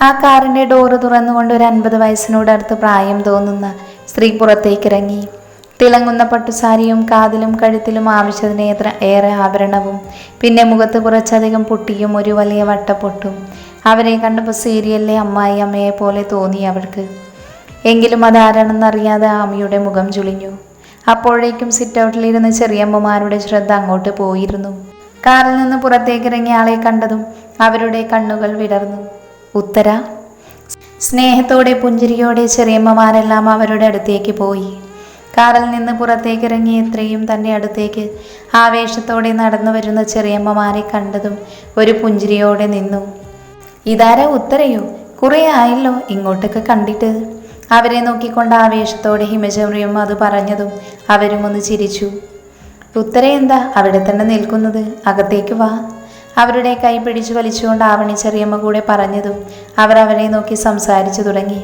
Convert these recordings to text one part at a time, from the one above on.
ആ കാറിന്റെ ഡോറ് തുറന്നുകൊണ്ട് ഒരു അൻപത് വയസ്സിനോടടുത്ത് പ്രായം തോന്നുന്ന സ്ത്രീ പുറത്തേക്ക് ഇറങ്ങി തിളങ്ങുന്ന പട്ടുസാരിയും കാതിലും കഴുത്തിലും ആവശ്യത്തിന് ഏറെ ആഭരണവും പിന്നെ മുഖത്ത് കുറച്ചധികം പൊട്ടിയും ഒരു വലിയ വട്ടപ്പൊട്ടും. അവരെ കണ്ടപ്പോൾ സീരിയലിലെ അമ്മായി അമ്മയെ പോലെ തോന്നി അവൾക്ക്. എങ്കിലും അതാരാണെന്നറിയാതെ ആമിയുടെ മുഖം ചുളിഞ്ഞു. അപ്പോഴേക്കും സിറ്റൗട്ടിലിരുന്ന് ചെറിയമ്മമാരുടെ ശ്രദ്ധ അങ്ങോട്ട് പോയിരുന്നു. കാറിൽ നിന്ന് പുറത്തേക്കിറങ്ങിയ ആളെ കണ്ടതും അവരുടെ കണ്ണുകൾ വിടർന്നു. ഉത്തര. സ്നേഹത്തോടെ പുഞ്ചിരിയോടെ ചെറിയമ്മമാരെല്ലാം അവരുടെ അടുത്തേക്ക് പോയി. കാറിൽ നിന്ന് പുറത്തേക്ക് ഇറങ്ങി എത്രയും തന്റെ അടുത്തേക്ക് ആവേശത്തോടെ നടന്നു വരുന്ന ചെറിയമ്മമാരെ കണ്ടതും ഒരു പുഞ്ചിരിയോടെ നിന്നു. ഇതാരാ ഉത്തരയോ? കുറേ ആയല്ലോ ഇങ്ങോട്ടൊക്കെ കണ്ടിട്ട്. അവരെ നോക്കിക്കൊണ്ട് ആവേശത്തോടെ ഹിമചൗറിയും അത് പറഞ്ഞതും അവരും ഒന്ന് ചിരിച്ചു. ഉത്തര എന്താ അവിടെ തന്നെ നിൽക്കുന്നത്? അകത്തേക്ക് വാ. അവരുടെ കൈ പിടിച്ചു വലിച്ചുകൊണ്ട് ആവണി ചെറിയമ്മ കൂടെ പറഞ്ഞതും അവർ അവരെ നോക്കി സംസാരിച്ചു തുടങ്ങി.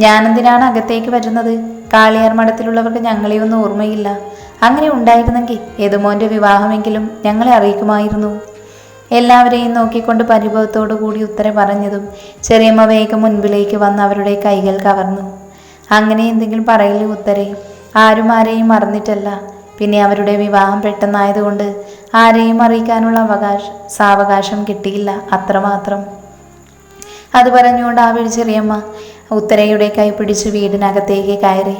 ഞാനെന്തിനാണ് അകത്തേക്ക് വരുന്നത്? കാളിയാർ മഠത്തിലുള്ളവർക്ക് ഞങ്ങളെയൊന്നും ഓർമ്മയില്ല. അങ്ങനെ ഉണ്ടായിരുന്നെങ്കിൽ യദുമോന്റെ വിവാഹമെങ്കിലും ഞങ്ങളെ അറിയിക്കുമായിരുന്നു. എല്ലാവരെയും നോക്കിക്കൊണ്ട് പരിഭവത്തോടു കൂടി ഉത്തരം പറഞ്ഞതും ചെറിയമ്മ വേഗം മുൻപിലേക്ക് വന്ന് അവരുടെ കൈകൾ കവർന്നു. അങ്ങനെ എന്തെങ്കിലും പറയില്ല ഉത്തരേ? ആരും ആരെയും മറന്നിട്ടല്ല. പിന്നെ അവരുടെ വിവാഹം പെട്ടെന്നായതുകൊണ്ട് ആരെയും അറിയിക്കാനുള്ള അവകാശ സാവകാശം കിട്ടിയില്ല അത്രമാത്രം. അത് പറഞ്ഞുകൊണ്ട് ആ ചെറിയമ്മ ഉത്തരയുടെ കൈ പിടിച്ച് വീടിനകത്തേക്ക് കയറി.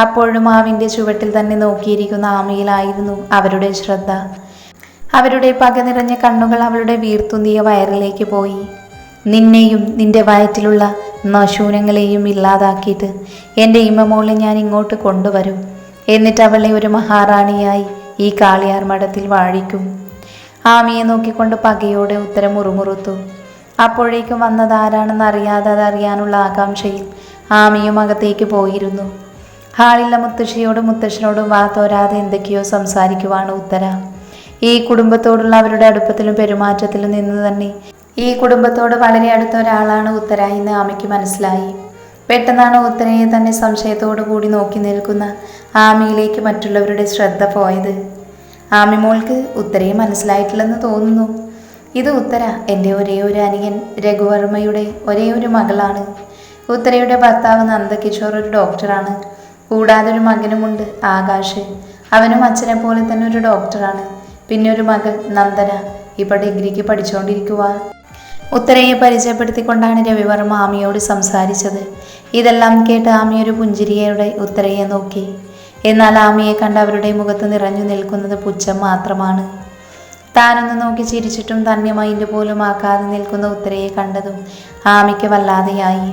അപ്പോഴും ആവിന്റെ ചുവട്ടിൽ തന്നെ നോക്കിയിരിക്കുന്ന ആമയിലായിരുന്നു അവരുടെ ശ്രദ്ധ. അവരുടെ പക നിറഞ്ഞ കണ്ണുകൾ അവളുടെ വീർത്തുന്നിയ വയറിലേക്ക് പോയി. നിന്നെയും നിന്റെ വയറ്റിലുള്ള നശൂനങ്ങളെയും ഇല്ലാതാക്കിയിട്ട് എന്റെ ഇമ്മമോളെ ഞാൻ ഇങ്ങോട്ട് കൊണ്ടുവരും. എന്നിട്ട് അവളെ ഒരു മഹാറാണിയായി ഈ കാളിയാർ മഠത്തിൽ വാഴിക്കും. ആമിയെ നോക്കിക്കൊണ്ട് പകയോടെ ഉത്തരം മുറുമുറുത്തു. അപ്പോഴേക്കും വന്നത് ആരാണെന്ന് അറിയാതെ അതറിയാനുള്ള ആകാംക്ഷയിൽ ആമിയും അകത്തേക്ക് പോയിരുന്നു. ഹാളിലെ മുത്തശ്ശിയോടും മുത്തശ്ശനോടും വാ തോരാതെ എന്തൊക്കെയോ സംസാരിക്കുവാണ് ഉത്തര. ഈ കുടുംബത്തോടുള്ള അവരുടെ അടുപ്പത്തിലും പെരുമാറ്റത്തിലും നിന്ന് തന്നെ ഈ കുടുംബത്തോട് വളരെ അടുത്ത ഒരാളാണ് ഉത്തര എന്ന് ആമയ്ക്ക് മനസ്സിലായി. പെട്ടെന്നാണ് ഉത്തരയെ തന്നെ സംശയത്തോടു കൂടി നോക്കി നിൽക്കുന്ന ആമിയിലേക്ക് മറ്റുള്ളവരുടെ ശ്രദ്ധ പോയത്. ആമി മോൾക്ക് ഉത്തരയെ മനസ്സിലായിട്ടില്ലെന്ന് തോന്നുന്നു. ഇത് ഉത്തര എന്റെ ഒരേ ഒരു അനിയൻ രഘുവർമ്മയുടെ ഒരേ ഒരു മകളാണ്. ഉത്തരയുടെ ഭർത്താവ് നന്ദകിഷോർ ഒരു ഡോക്ടറാണ്. കൂടാതെ ഒരു മകനുമുണ്ട് ആകാശ്. അവനും അച്ഛനെ പോലെ തന്നെ ഒരു ഡോക്ടറാണ്. പിന്നെ ഒരു മകൾ നന്ദന. ഇപ്പോൾ ഡിഗ്രിക്ക് പഠിച്ചുകൊണ്ടിരിക്കുക ഉത്തരയെ പരിചയപ്പെടുത്തിക്കൊണ്ടാണ് രവിവർമ്മ ആമിയോട് സംസാരിച്ചത്. ഇതെല്ലാം കേട്ട് ആമിയൊരു പുഞ്ചിരിയോടെ ഉത്തരയെ നോക്കി. എന്നാൽ ആമിയെ കണ്ട് അവരുടെ മുഖത്ത് നിറഞ്ഞു നിൽക്കുന്നത് പുച്ഛം മാത്രമാണ്. താനൊന്ന് നോക്കി ചിരിച്ചിട്ടും തന്നെ മൈൻഡ് പോലും ആക്കാതെ നിൽക്കുന്ന ഉത്തരയെ കണ്ടതും ആമിക്ക് വല്ലാതെയായി.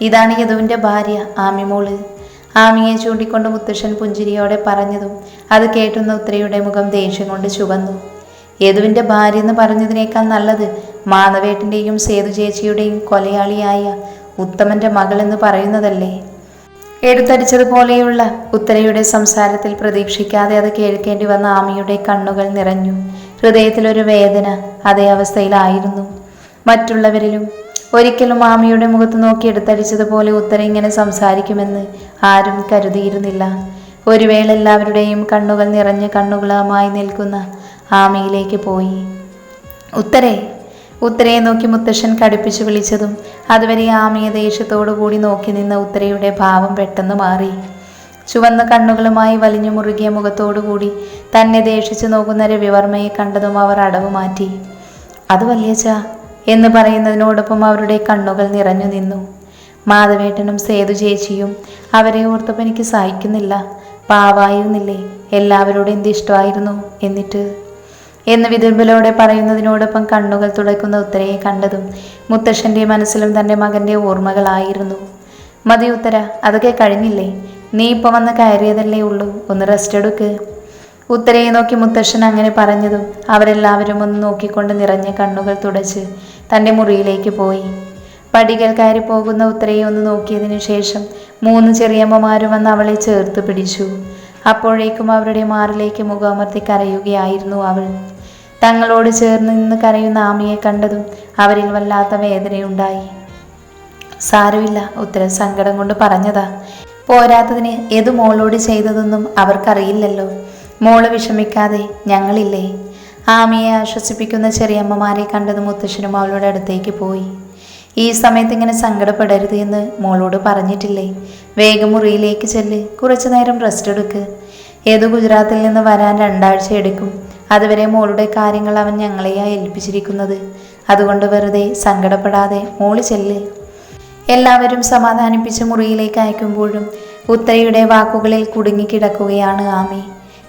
ഇതാണ് യദുവിന്റെ ഭാര്യ ആമിമോൾ ആമിയെ ചൂണ്ടിക്കൊണ്ട് മുത്തശ്ശൻ പുഞ്ചിരിയോടെ പറഞ്ഞതും അത് കേട്ടുന്ന ഉത്തരയുടെ മുഖം ദേഷ്യം കൊണ്ട് ചുവന്നു. യദുവിന്റെ ഭാര്യ എന്ന് പറഞ്ഞതിനേക്കാൾ നല്ലത് മാധവേട്ടിന്റെയും സേതു ചേച്ചിയുടെയും കൊലയാളിയായ ഉത്തമന്റെ മകളെന്ന് പറയുന്നതല്ലേ? എടുത്തടിച്ചതുപോലെയുള്ള ഉത്തരയുടെ സംസാരത്തിൽ പ്രതീക്ഷിക്കാതെ അത് കേൾക്കേണ്ടി വന്ന ആമിയുടെ കണ്ണുകൾ നിറഞ്ഞു. ഹൃദയത്തിലൊരു വേദന അതേ അവസ്ഥയിലായിരുന്നു. മറ്റുള്ളവരിലും ഒരിക്കലും ആമിയുടെ മുഖത്ത് നോക്കി എടുത്തടിച്ചതുപോലെ ഉത്തര ഇങ്ങനെ സംസാരിക്കുമെന്ന് ആരും കരുതിയിരുന്നില്ല. ഒരു വേള എല്ലാവരുടെയും കണ്ണുകൾ നിറഞ്ഞ കണ്ണുകളുമായി നിൽക്കുന്ന ആമയിലേക്ക് പോയി. ഉത്തരേ ഉത്തരയെ നോക്കി മുത്തശ്ശൻ കടുപ്പിച്ചു വിളിച്ചതും അതുവരെ ആമയെ ദേഷ്യത്തോടു കൂടി നോക്കി നിന്ന ഉത്തരയുടെ ഭാവം പെട്ടെന്ന് മാറി. ചുവന്ന കണ്ണുകളുമായി വലിഞ്ഞു മുറുകിയ മുഖത്തോടു കൂടി തന്നെ ദേഷിച്ചു നോക്കുന്ന രവിവർമ്മയെ കണ്ടതും അവർ അടവ് മാറ്റി. അത് വല്യച്ച എന്ന് പറയുന്നതിനോടൊപ്പം അവരുടെ കണ്ണുകൾ നിറഞ്ഞു നിന്നു. മാധവേട്ടനും സേതു ചേച്ചിയും അവരെ ഓർത്തപ്പോൾ എനിക്ക് സഹിക്കുന്നില്ല. പാവായിരുന്നില്ലേ എല്ലാവരോടും എന്തിഷ്ടമായിരുന്നു എന്നിട്ട് എന്ന് വിതുമ്പലോടെ പറയുന്നതിനോടൊപ്പം കണ്ണുകൾ തുടയ്ക്കുന്ന ഉത്തരയെ കണ്ടതും മുത്തശ്ശന്റെ മനസ്സിലും തന്റെ മകന്റെ ഓർമ്മകളായിരുന്നു. മതി ഉത്തര അതൊക്കെ കഴിഞ്ഞില്ലേ? നീ ഇപ്പോൾ വന്ന് കയറിയതല്ലേ ഉള്ളൂ ഒന്ന് റെസ്റ്റ് എടുക്ക്. ഉത്തരയെ നോക്കി മുത്തശ്ശൻ അങ്ങനെ പറഞ്ഞതും അവരെല്ലാവരും ഒന്ന് നോക്കിക്കൊണ്ട് നിറഞ്ഞ കണ്ണുകൾ തുടച്ച് തന്റെ മുറിയിലേക്ക് പോയി. പടികൾ കയറി പോകുന്ന ഉത്തരയെ ഒന്ന് നോക്കിയതിനു ശേഷം മൂന്ന് ചെറിയമ്മമാരും വന്ന് അവളെ ചേർത്ത് പിടിച്ചു. അപ്പോഴേക്കും അവരുടെ മാറിലേക്ക് മുഖമർത്തി കരയുകയായിരുന്നു അവൾ. തങ്ങളോട് ചേർന്ന് നിന്ന് കരയുന്ന ആമിയെ കണ്ടതും അവരിൽ വല്ലാത്ത വേദനയുണ്ടായി. സാരമില്ല ഉത്തരം സങ്കടം കൊണ്ട് പറഞ്ഞതാ. പോരാത്തതിന് ഏത് മോളോട് ചെയ്തതെന്നും അവർക്കറിയില്ലല്ലോ. മോൾ വിഷമിക്കാതെ ഞങ്ങളില്ലേ? ആമിയെ ആശ്വസിപ്പിക്കുന്ന ചെറിയമ്മമാരെ കണ്ടത് മുത്തശ്ശനും അവളുടെ അടുത്തേക്ക് പോയി. ഈ സമയത്ത് ഇങ്ങനെ സങ്കടപ്പെടരുത് എന്ന് മോളോട് പറഞ്ഞിട്ടില്ലേ? വേഗം മുറിയിലേക്ക് ചെല്ല് കുറച്ചു നേരം റെസ്റ്റ് എടുക്ക്. ഏത് ഗുജറാത്തിൽ നിന്ന് വരാൻ രണ്ടാഴ്ച എടുക്കും. അതുവരെ മോളുടെ കാര്യങ്ങൾ അവൻ ഞങ്ങളെയാ ഏൽപ്പിച്ചിരിക്കുന്നത്. അതുകൊണ്ട് വെറുതെ സങ്കടപ്പെടാതെ മോൾ ചെല്ല്. എല്ലാവരും സമാധാനിപ്പിച്ച് മുറിയിലേക്ക് അയക്കുമ്പോഴും ഉത്തരയുടെ വാക്കുകളിൽ കുടുങ്ങിക്കിടക്കുകയാണ് ആമി.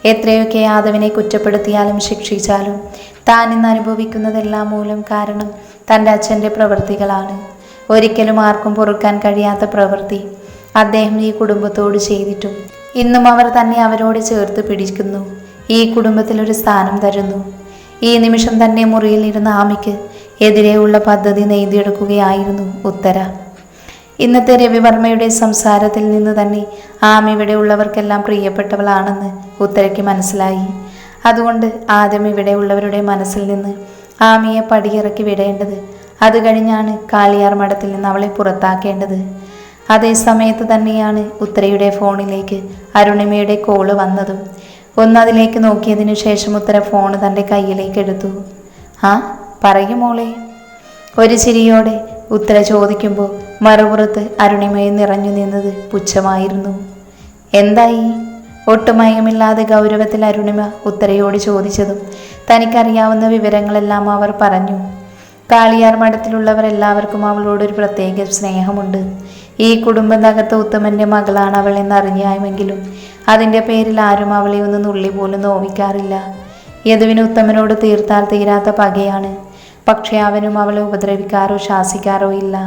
എത്രയൊക്കെ യാദവിനെ കുറ്റപ്പെടുത്തിയാലും ശിക്ഷിച്ചാലും താൻ ഇന്ന് അനുഭവിക്കുന്നതെല്ലാം മൂലം കാരണം തന്റെ അച്ഛന്റെ പ്രവൃത്തികളാണ്. ഒരിക്കലും ആർക്കും പൊറുക്കാൻ കഴിയാത്ത പ്രവൃത്തി അദ്ദേഹം ഈ കുടുംബത്തോട് ചെയ്തിട്ടും ഇന്നും അവർ തന്നെ അവരോട് ചേർത്ത് പിടിക്കുന്നു. ഈ കുടുംബത്തിൽ ഒരു സ്ഥാനം തരുന്നു. ഈ നിമിഷം തന്നെ മുറിയിൽ ഇരുന്ന ആമിക്ക് എതിരെയുള്ള പദ്ധതി നെയ്തിയെടുക്കുകയായിരുന്നു ഉത്തര. ഇന്നത്തെ രവിവർമ്മയുടെ സംസാരത്തിൽ നിന്ന് തന്നെ ആമ ഇവിടെ ഉള്ളവർക്കെല്ലാം പ്രിയപ്പെട്ടവളാണെന്ന് ഉത്തരയ്ക്ക് മനസ്സിലായി. അതുകൊണ്ട് ആദ്യം ഇവിടെ ഉള്ളവരുടെ മനസ്സിൽ നിന്ന് ആമിയെ പടിയിറക്കി വിടേണ്ടത് അത് കഴിഞ്ഞാണ് കാളിയാർ മഠത്തിൽ നിന്ന് അവളെ പുറത്താക്കേണ്ടത്. അതേ സമയത്ത് തന്നെയാണ് ഉത്തരയുടെ ഫോണിലേക്ക് അരുണിമയുടെ കോൾ വന്നതും ഒന്നതിലേക്ക് നോക്കിയതിനു ശേഷം ഉത്തര ഫോൺ തന്റെ കയ്യിലേക്ക് എടുത്തു. ആ പറയും മോളെ. ഒരു ചിരിയോടെ ഉത്തര ചോദിക്കുമ്പോൾ മറുപുറത്ത് അരുണിമയം നിറഞ്ഞു നിന്നത് പുച്ഛമായിരുന്നു. എന്തായി? ഒട്ടുമയമില്ലാതെ ഗൗരവത്തിൽ അരുണിമ ഉത്തരയോട് ചോദിച്ചതും തനിക്കറിയാവുന്ന വിവരങ്ങളെല്ലാം അവർ പറഞ്ഞു. കാളിയാർ മഠത്തിലുള്ളവർ എല്ലാവർക്കും അവളോടൊരു പ്രത്യേക സ്നേഹമുണ്ട്. ഈ കുടുംബത്തകത്ത് ഉത്തമന്റെ മകളാണ് അവൾ എന്നറിഞ്ഞായുമെങ്കിലും അതിന്റെ പേരിൽ ആരും അവളെ ഒന്ന് നുള്ളി പോലും നോവിക്കാറില്ല. യദുവിന് ഉത്തമനോട് തീർത്താൽ തീരാത്ത പകയാണ്. പക്ഷേ അവനും അവളെ ഉപദ്രവിക്കാറോ ശാസിക്കാറോ ഇല്ല.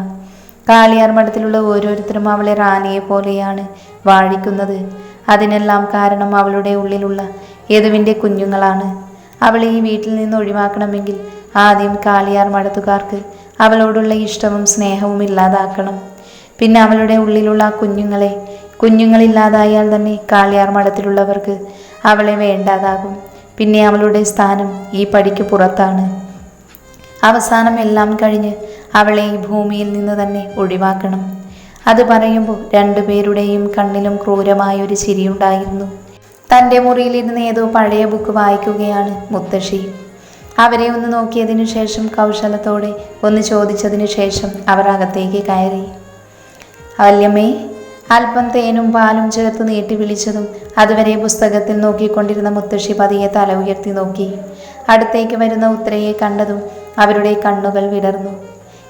കാളിയാർ മഠത്തിലുള്ള ഓരോരുത്തരും അവളെ റാണിയെ പോലെയാണ് വാഴിക്കുന്നത്. അതിനെല്ലാം കാരണം അവളുടെ ഉള്ളിലുള്ള യദുവിന്റെ കുഞ്ഞുങ്ങളാണ്. അവളെ ഈ വീട്ടിൽ നിന്ന് ഒഴിവാക്കണമെങ്കിൽ ആദ്യം കാളിയാർ മഠത്തുകാർക്ക് അവളോടുള്ള ഇഷ്ടവും സ്നേഹവും ഇല്ലാതാക്കണം. പിന്നെ അവളുടെ ഉള്ളിലുള്ള കുഞ്ഞുങ്ങളെ. കുഞ്ഞുങ്ങളില്ലാതായാൽ തന്നെ കാളിയാർ മഠത്തിലുള്ളവർക്ക് അവളെ വേണ്ടാതാകും. പിന്നെ അവളുടെ സ്ഥാനം ഈ പടിക്ക് പുറത്താണ്. അവസാനം എല്ലാം കഴിഞ്ഞ് അവളെ ഈ ഭൂമിയിൽ നിന്ന് തന്നെ ഒഴിവാക്കണം. അത് പറയുമ്പോൾ രണ്ടുപേരുടെയും കണ്ണിലും ക്രൂരമായ ഒരു ചിരിയുണ്ടായിരുന്നു തന്റെ മുറിയിലിരുന്ന് ഏതോ പഴയ ബുക്ക് വായിക്കുകയാണ് മുത്തശ്ശി. അവരെ ഒന്ന് നോക്കിയതിനു ശേഷം കൗശലത്തോടെ ഒന്ന് ചോദിച്ചതിനു ശേഷം അവർ അകത്തേക്ക് കയറി. വല്യമ്മേ അല്പം തേനും പാലും ചേർത്ത് നീട്ടി വിളിച്ചതും അതുവരെ പുസ്തകത്തിൽ നോക്കിക്കൊണ്ടിരുന്ന മുത്തശ്ശി പതിയെ തല ഉയർത്തി നോക്കി. അടുത്തേക്ക് വരുന്ന ഉത്തരയെ കണ്ടതും അവരുടെ കണ്ണുകൾ വിടർന്നു.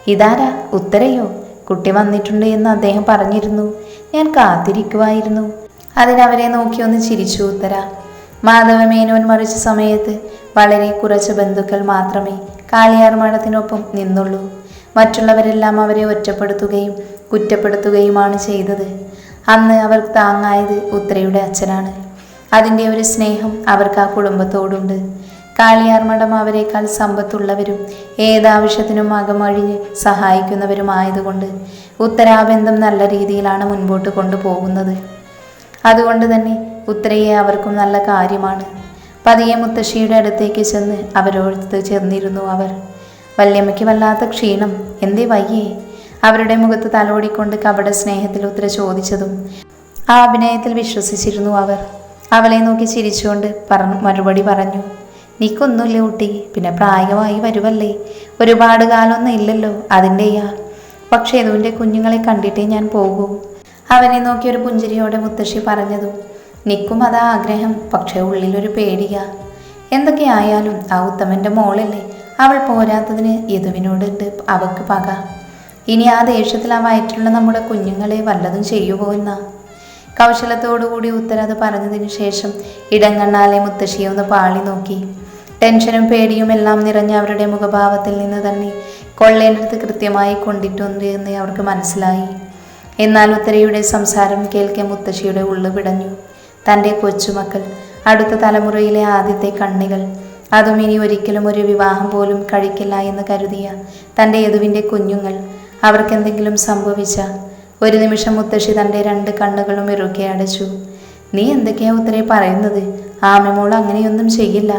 ഇതാരാ? ഉത്തരയോ? കുട്ടി വന്നിട്ടുണ്ട് എന്ന് അദ്ദേഹം പറഞ്ഞിരുന്നു. ഞാൻ കാത്തിരിക്കുമായിരുന്നു അതിനവരെ നോക്കി ഒന്ന് ചിരിച്ചു ഉത്തര. മാധവമേനോൻ മറിച്ച സമയത്ത് വളരെ കുറച്ച് ബന്ധുക്കൾ മാത്രമേ കാളിയാർ മഠത്തിനൊപ്പം നിന്നുള്ളൂ. മറ്റുള്ളവരെല്ലാം അവരെ ഒറ്റപ്പെടുത്തുകയും കുറ്റപ്പെടുത്തുകയുമാണ് ചെയ്തത്. അന്ന് അവർക്ക് താങ്ങായത് ഉത്രയുടെ അച്ഛനാണ്. അതിന്റെ ഒരു സ്നേഹം അവർക്ക് ആ കുടുംബത്തോടുണ്ട്. കാളിയാർ മഠം അവരെക്കാൾ സമ്പത്തുള്ളവരും ഏതാവശ്യത്തിനും അകമഴിഞ്ഞ് സഹായിക്കുന്നവരുമായതുകൊണ്ട് ഉത്തരാബന്ധം നല്ല രീതിയിലാണ് മുൻപോട്ട് കൊണ്ടുപോകുന്നത്. അതുകൊണ്ട് തന്നെ ഉത്തരയെ അവർക്കും നല്ല കാര്യമാണ്. പതിയെ മുത്തശ്ശിയുടെ അടുത്തേക്ക് ചെന്ന് അവരോട് ചെന്നിരുന്നു അവർ. വല്യമ്മയ്ക്ക് വല്ലാത്ത ക്ഷീണം. എന്തേ വയ്യേ? അവരുടെ മുഖത്ത് തലോടിക്കൊണ്ട് കപട സ്നേഹത്തിൽ ഉത്തര ചോദിച്ചതും ആ അഭിനയത്തിൽ വിശ്വസിച്ചിരുന്നു അവർ. അവളെ നോക്കി ചിരിച്ചുകൊണ്ട് പറഞ്ഞു മറുപടി പറഞ്ഞു നീക്കൊന്നുമില്ല കുട്ടി പിന്നെ പ്രായമായി വരുവല്ലേ? ഒരുപാട് കാലമൊന്നും ഇല്ലല്ലോ അതിന്റെയാ. പക്ഷേ യദുവിന്റെ കുഞ്ഞുങ്ങളെ കണ്ടിട്ടേ ഞാൻ പോകൂ. അവനെ നോക്കി ഒരു പുഞ്ചിരിയോടെ മുത്തശ്ശി പറഞ്ഞതും നിക്കും അതാ ആഗ്രഹം പക്ഷേ ഉള്ളിലൊരു പേടിയാ. എന്തൊക്കെയായാലും ആ ഉത്തമന്റെ മോളല്ലേ അവൾ പോരാത്തതിന് യദുവിനോടിട്ട് അവക്ക് പക. ഇനി ആ ദേഷ്യത്തിൽ ആ വയറ്റിലുള്ള നമ്മുടെ കുഞ്ഞുങ്ങളെ വല്ലതും ചെയ്യുമോ എന്ന? കൗശലത്തോടുകൂടി ഉത്തര അത് പറഞ്ഞതിനു ശേഷം ഇടങ്ങണ്ണാലെ മുത്തശ്ശിയെ ഒന്ന് പാളി നോക്കി. ടെൻഷനും പേടിയും എല്ലാം നിറഞ്ഞ അവരുടെ മുഖഭാവത്തിൽ നിന്ന് തന്നെ കൊള്ളേണ്ടത് കൃത്യമായി കൊണ്ടിട്ടുണ്ട് എന്ന് അവർക്ക് മനസ്സിലായി. എന്നാൽ ഉത്തരയുടെ സംസാരം കേൾക്കെ മുത്തശ്ശിയുടെ ഉള്ളു പിടഞ്ഞു. തന്റെ കൊച്ചുമക്കൾ അടുത്ത തലമുറയിലെ ആദ്യത്തെ കണ്ണികൾ അതും ഇനി ഒരിക്കലും ഒരു വിവാഹം പോലും കഴിക്കില്ല എന്ന് കരുതിയ തന്റെ യദുവിന്റെ കുഞ്ഞുങ്ങൾ അവർക്കെന്തെങ്കിലും സംഭവിച്ച ഒരു നിമിഷം മുത്തശ്ശി തന്റെ രണ്ട് കണ്ണുകളും ഇറുക്കെ അടച്ചു. നീ എന്തൊക്കെയാ ഉത്തരെ പറയുന്നത്? ആമമോൾ അങ്ങനെയൊന്നും ചെയ്യില്ല.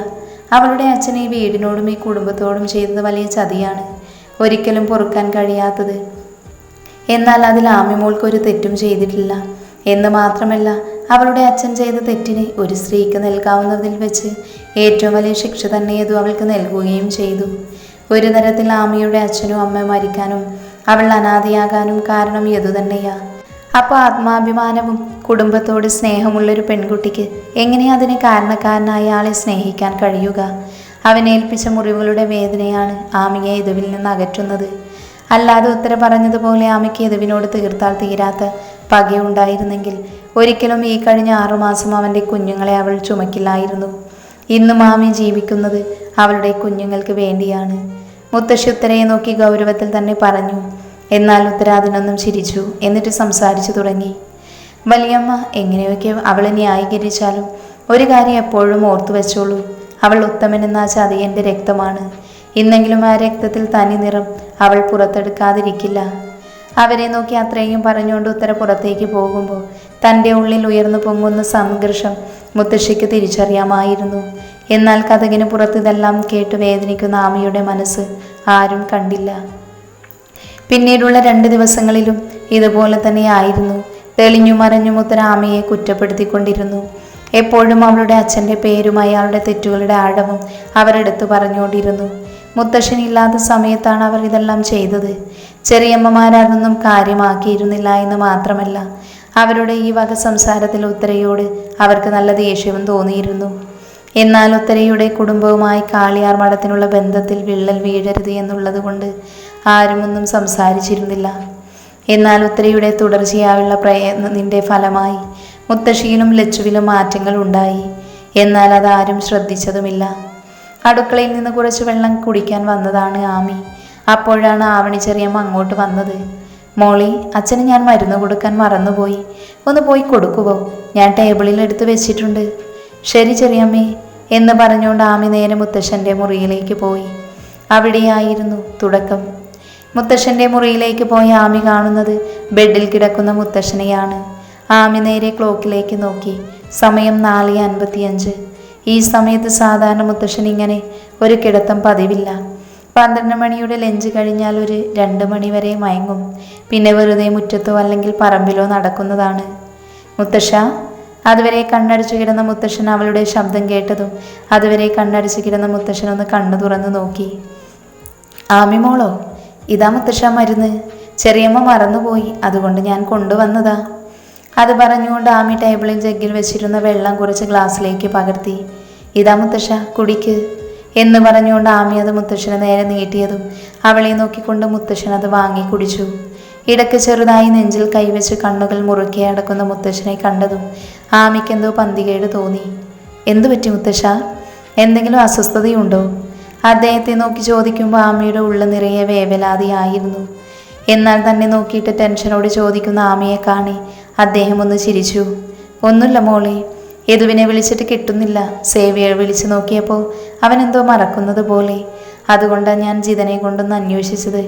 അവളുടെ അച്ഛൻ ഈ വീടിനോടും ഈ കുടുംബത്തോടും ചെയ്തത് വലിയ ചതിയാണ്. ഒരിക്കലും പൊറുക്കാൻ കഴിയാത്തത്. എന്നാൽ അതിൽ ഒരു തെറ്റും ചെയ്തിട്ടില്ല. എന്ന് മാത്രമല്ല അവളുടെ അച്ഛൻ ചെയ്ത തെറ്റിനെ ഒരു സ്ത്രീക്ക് നൽകാവുന്നതിൽ വെച്ച് ഏറ്റവും വലിയ ശിക്ഷ തന്നെ യദു അവൾക്ക് നൽകുകയും ചെയ്തു. ഒരു തരത്തിൽ ആമിയുടെ അച്ഛനും അമ്മ മരിക്കാനും അവൾ അനാഥയാകാനും കാരണം യതു തന്നെയാ. അപ്പോൾ ആത്മാഭിമാനവും കുടുംബത്തോട് സ്നേഹമുള്ളൊരു പെൺകുട്ടിക്ക് എങ്ങനെ അതിന് കാരണക്കാരനായ ആളെ സ്നേഹിക്കാൻ കഴിയുക? അവനേൽപ്പിച്ച മുറിവുകളുടെ വേദനയാണ് ആമിയെ ഇതുവിൽ നിന്ന് അകറ്റുന്നത്. അല്ലാതെ ഉത്തര പറഞ്ഞതുപോലെ ആമയ്ക്ക് യദുവിനോട് തീർത്താൽ തീരാത്ത പകയുണ്ടായിരുന്നെങ്കിൽ ഒരിക്കലും ഈ കഴിഞ്ഞ ആറുമാസം അവന്റെ കുഞ്ഞുങ്ങളെ അവൾ ചുമക്കില്ലായിരുന്നു. ഇന്നും ആമി ജീവിക്കുന്നത് അവളുടെ കുഞ്ഞുങ്ങൾക്ക് വേണ്ടിയാണ്. മുത്തശ്ശി ഉത്തരയെ നോക്കി ഗൗരവത്തിൽ തന്നെ പറഞ്ഞു എന്നാൽ ഉത്തര അതിനൊന്നും ചിരിച്ചു എന്നിട്ട് സംസാരിച്ചു തുടങ്ങി. വലിയമ്മ എങ്ങനെയൊക്കെ അവളെ ന്യായീകരിച്ചാലും ഒരു കാര്യം എപ്പോഴും ഓർത്തു വെച്ചോളൂ. അവൾ ഉത്തമനെന്ന ചതിയന്റെ രക്തമാണ്. ഇന്നെങ്കിലും ആ രക്തത്തിൽ തനി നിറം അവൾ പുറത്തെടുക്കാതിരിക്കില്ല. അവരെ നോക്കി അത്രയും പറഞ്ഞുകൊണ്ട് ഉത്തര പുറത്തേക്ക് പോകുമ്പോൾ തന്റെ ഉള്ളിൽ ഉയർന്നു പൊങ്ങുന്ന സംഘർഷം മുത്തശ്ശിക്ക് തിരിച്ചറിയാമായിരുന്നു. എന്നാൽ കഥകിന് പുറത്ത് ഇതെല്ലാം കേട്ട് വേദനിക്കുന്ന ആമയുടെ മനസ്സ് ആരും കണ്ടില്ല. പിന്നീടുള്ള രണ്ട് ദിവസങ്ങളിലും ഇതുപോലെ തന്നെ ആയിരുന്നു തെളിഞ്ഞു മറഞ്ഞു മുത്തര ആമയെ കുറ്റപ്പെടുത്തിക്കൊണ്ടിരുന്നു. എപ്പോഴും അവളുടെ അച്ഛന്റെ പേരും അയാളുടെ തെറ്റുകളുടെ ആഴവും അവരെടുത്ത് പറഞ്ഞുകൊണ്ടിരുന്നു. മുത്തശ്ശനില്ലാത്ത സമയത്താണ് അവർ ഇതെല്ലാം ചെയ്തത്. ചെറിയമ്മമാരതൊന്നും കാര്യമാക്കിയിരുന്നില്ല എന്ന് മാത്രമല്ല അവരുടെ ഈ വക സംസാരത്തിൽ ഉത്തരയോട് അവർക്ക് നല്ല ദേഷ്യവും തോന്നിയിരുന്നു. എന്നാൽ ഉത്തരയുടെ കുടുംബവുമായി കാളിയാർ മഠത്തിനുള്ള ബന്ധത്തിൽ വിള്ളൽ വീഴരുത് എന്നുള്ളതുകൊണ്ട് ആരുമൊന്നും സംസാരിച്ചിരുന്നില്ല. എന്നാൽ ഉത്തരയുടെ തുടർച്ചയായുള്ള പ്രയത്നത്തിന്റെ ഫലമായി മുത്തശ്ശിയിലും ലച്ചുവിലും മാറ്റങ്ങൾ ഉണ്ടായി. എന്നാൽ അതാരും ശ്രദ്ധിച്ചതുമില്ല. അടുക്കളയിൽ നിന്ന് കുറച്ച് വെള്ളം കുടിക്കാൻ വന്നതാണ് ആമി. അപ്പോഴാണ് ആവണി ചെറിയമ്മ അങ്ങോട്ട് വന്നത്. മോളി അച്ഛന് ഞാൻ മരുന്ന് കൊടുക്കാൻ മറന്നുപോയി. ഒന്ന് പോയി കൊടുക്കുവോ? ഞാൻ ടേബിളിൽ എടുത്ത് വെച്ചിട്ടുണ്ട്. ശരി ചെറിയമ്മേ എന്ന് പറഞ്ഞുകൊണ്ട് ആമി നേരെ മുത്തശ്ശന്റെ മുറിയിലേക്ക് പോയി. അവിടെയായിരുന്നു തുടക്കം. മുത്തശ്ശന്റെ മുറിയിലേക്ക് പോയ ആമി കാണുന്നത് ബെഡിൽ കിടക്കുന്ന മുത്തശ്ശനെയാണ്. ആമി നേരെ ക്ലോക്കിലേക്ക് നോക്കി. സമയം നാല് അൻപത്തിയഞ്ച്. ഈ സമയത്ത് സാധാരണ മുത്തശ്ശൻ ഇങ്ങനെ ഒരു കിടത്തം പതിവില്ല. പന്ത്രണ്ട് മണിയുടെ ലഞ്ച് കഴിഞ്ഞാൽ ഒരു രണ്ട് മണി വരെ മയങ്ങും. പിന്നെ വെറുതെ മുറ്റത്തോ അല്ലെങ്കിൽ പറമ്പിലോ നടക്കുന്നതാണ്. മുത്തശ്ശ അതുവരെ കണ്ണടച്ചു കിടന്ന മുത്തശ്ശൻ അവളുടെ ശബ്ദം കേട്ടതും അതുവരെ കണ്ണടച്ചു കിടന്ന മുത്തശ്ശൻ ഒന്ന് കണ്ണു തുറന്നു നോക്കി. ആമിമോളോ ഇതാ മുത്തശ്ശ മരുന്ന്. ചെറിയമ്മ മറന്നുപോയി അതുകൊണ്ട് ഞാൻ കൊണ്ടുവന്നതാ. അത് പറഞ്ഞുകൊണ്ട് ആമി ടേബിളിൽ ജഗ്ഗിൽ വെച്ചിരുന്ന വെള്ളം കുറച്ച് ഗ്ലാസ്സിലേക്ക് പകർത്തി. ഇതാ മുത്തശ്ശ കുടിക്ക്. എന്ന് പറഞ്ഞുകൊണ്ട് ആമി അത് മുത്തശ്ശന് നേരെ നീട്ടിയതും അവളെ നോക്കിക്കൊണ്ട് മുത്തശ്ശൻ അത് വാങ്ങി കുടിച്ചു. ഇടയ്ക്ക് ചെറുതായി നെഞ്ചിൽ കൈവച്ച് കണ്ണുകൾ മുറുക്കി അടക്കുന്ന മുത്തശ്ശനെ കണ്ടതും ആമിക്കെന്തോ പന്തികേട് തോന്നി. എന്തു പറ്റി മുത്തശ്ശ? എന്തെങ്കിലും അസ്വസ്ഥതയുണ്ടോ? അദ്ദേഹത്തെ നോക്കി ചോദിക്കുമ്പോൾ ആമയുടെ ഉള്ള നിറയെ വേവലാതിയായിരുന്നു എന്നാൽ തന്നെ നോക്കിയിട്ട് ടെൻഷനോട് ചോദിക്കുന്ന ആമയെ കാണി അദ്ദേഹം ഒന്ന് ചിരിച്ചു. ഒന്നുമില്ല മോളെ യദുവിനെ വിളിച്ചിട്ട് കിട്ടുന്നില്ല. സേവിയെ വിളിച്ചു നോക്കിയപ്പോൾ അവൻ എന്തോ മറക്കുന്നത് പോലെ. അതുകൊണ്ടാണ് ഞാൻ ജിതനെ കൊണ്ടൊന്ന് അന്വേഷിച്ചത്.